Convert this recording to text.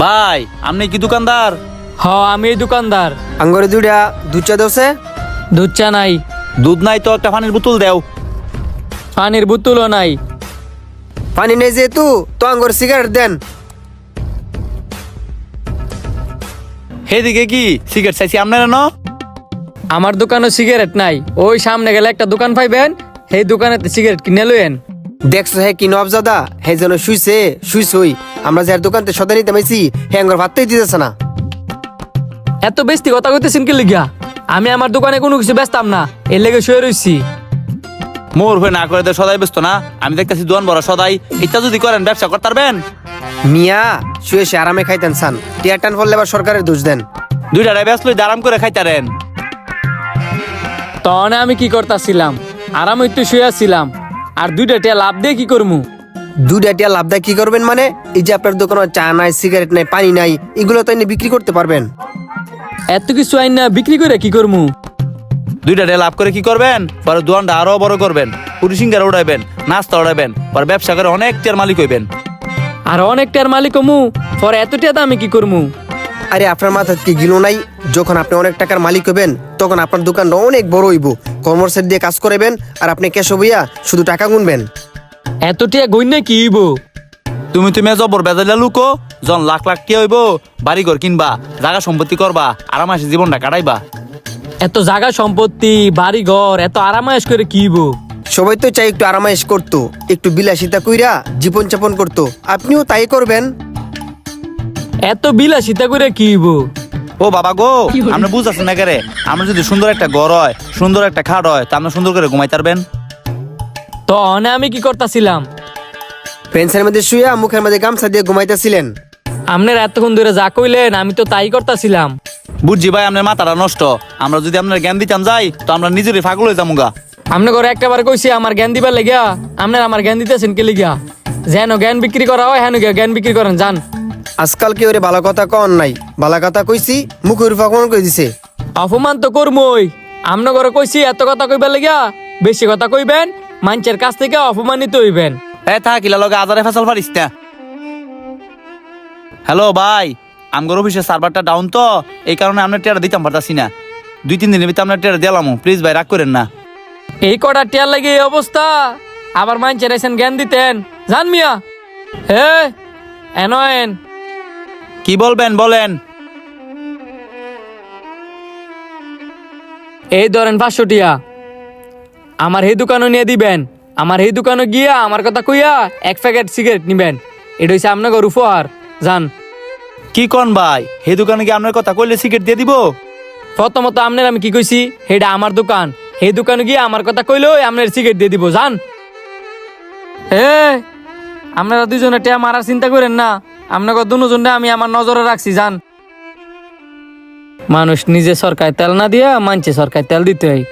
ভাই আপনি কি দোকানদার? হ আমি দোকানদার। আঙ্গরে দুইটা দুধ চা দোসে দুধ চা নাই। দুধ নাই তো একটা পানির বোতল দেও। পানির বোতলও নাই। পানি নেই যেহেতু তো আঙ্গর সিগারেট দেন। সেদিকে কি সিগারেট চাইছি আপনারা ন? আমার দোকানে সিগারেট নাই। ওই সামনে গেলে একটা দোকান পাইবেন সেই দোকানেতে সিগারেট কিনে লইয়েন। দেখছ হে কি নবজাদা? হে যেন শুইছে শুইছ হই আমরা যার দোকানতে সদা নিতে পাইছি হে আঙ্গর ভাতটাই দিতেছে না। এত বেশি কথা কইতেছেন কি লিগা? আমি আমার দোকানে কোনো কিছু বেচতাম না এর লেগে শুয়ে রইছি। মোর হয়ে না করে তো সদাই ব্যস্ত না আমি দেখতেছি দোয়ান বড় সদাই এটা যদি করেন ব্যবসা করতে পারবেন মিয়া শুয়ে সে আরামে খাইতেন সান। টিয়ার টান ফললে আবার সরকারের দোষ দেন। দুইটা ব্যস্ত লই আরাম করে খাইতারেন। তখন আমি কি করতাছিলাম? আরাম একটু শুয়েছিলাম আর দুইটা টিয়া লাভ দিয়ে কি করমু? দুইটা টিয়া লাভ দেয় কি করবেন মানে? এই যে আপনার দোকানে চা নাই সিগারেট নাই পানি নাই এগুলো তো এনে বিক্রি করতে পারবেন। এত কিছু আইন না বিক্রি করে কি করমু? দুইটা ডে লাভ করে কি করবেন? পরে দোয়ানটা আরও বড় করবেন পুরি সিঙ্গার উড়াইবেন নাস্তা উড়াইবেন পরে ব্যবসা করে অনেক টিয়ার মালিক হইবেন। আর অনেক টিয়ার মালিক মু পরে এত টিয়া দামে কি করমু? আরে আপনার মাথায় কি গিলো নাই? যখন আপনি অনেক টাকার মালিক হবেন তখন আপনার দোকানটা অনেক বড় হইব। কর্মচারী দিয়ে কাজ করাবেন আর আপনি ক্যাশ হইয়া শুধু টাকা গুনবেন। এত টিয়া গইনে কি হইব? তুমি তুমি জবর বেজাইলা লুকো জন লাখ লাখ টিয়া হইব বাড়ি ঘর কিনবা জায়গা সম্পত্তি করবা আরামাসে জীবনটা কাটাইবা। এত জায়গা সম্পত্তি বাড়ি ঘর এত আরামায়েশ করে কি হইব? সবাই তো চাই একটু আরামাইশ করতো একটু বিলাসিতা কইরা জীবন যাপন করতো। আপনিও তাই করবেন। এত বিলাসিতা করে কি হইব? ও বাবা গো আমরা বুঝতেছেন না কেরে। আমরা যদি সুন্দর একটা ঘর হয় সুন্দর একটা খাট হয় তা আমরা সুন্দর করে ঘুমাই পারবেন তখন আমি কি করতাছিলাম? পেন্সের মধ্যে শুয়া মুখের মধ্যে গামছা দিয়ে ঘুমাইতেছিলেন। আপনার এতক্ষণ ধরে যা কইলেন আমি তো তাই করতাছিলাম। বুঝছি ভাই আপনার মাথাটা নষ্ট। আমরা যদি আপনার জ্ঞান দিতাম যাই তো আমরা নিজেরই ফাগল হয়ে যাব গা আপনি ঘরে একটাবার কইছি আমার জ্ঞান দিবার লেগিয়া আপনার আমার জ্ঞান দিতেছেন কি লিগা যেন জ্ঞান বিক্রি করা হয় হেন জ্ঞান বিক্রি করেন যান। আজকাল কি ওরে ভালো কথা কন নাই? ভালো কথা কইছি মুখের ফাঁকন করে দিছে? অপমান তো করমই। আপনি ঘরে কইছি এত কথা কইবার লাগিয়া বেশি কথা কইবেন মানুষের কাছ থেকে অপমানিত হইবেন। এ থাকিলা লগে আজারে ফেসাল পারিস না। হ্যালো ভাই আমগর অফিসের সার্ভারটা ডাউন তো এই কারণে আমরা টেরা দিতাম পারতাছি না। দুই তিন দিনের ভিতরে আমরা টেরা দিলাম প্লিজ ভাই রাগ করেন না। এই কটা টিয়ার লাগে এই অবস্থা আবার মানুষের এসেন জ্ঞান দিতেন। জান মিয়া। হে এনয়েন কি বলবেন বলেন। এই ধরেন পাঁচশো টিয়া আমার এই দোকানও নিয়ে দিবেন আমার এই দোকানে গিয়া আমার কথা কইয়া এক প্যাকেট সিগারেট নিবেন। এটা হচ্ছে আপনার উপহার যান কি কন ভাই? হে দোকানে গিয়ে আপনার কথা কইলে সিগারেট দিয়ে দিব? প্রথমত আপনার আমি কি কইছি? এটা আমার দোকান। এই দোকানে গিয়ে আমার কথা কইলেও আপনার সিগারেট দিয়ে দিব যান হে আপনারা দুজনে টিয়া মারার চিন্তা করেন না। আপনাকে দুজনে আমি আমার নজরে রাখছি যান মানুষ নিজে সরকার তেল না দিয়া মানছে সরকার তেল দিতে হয়।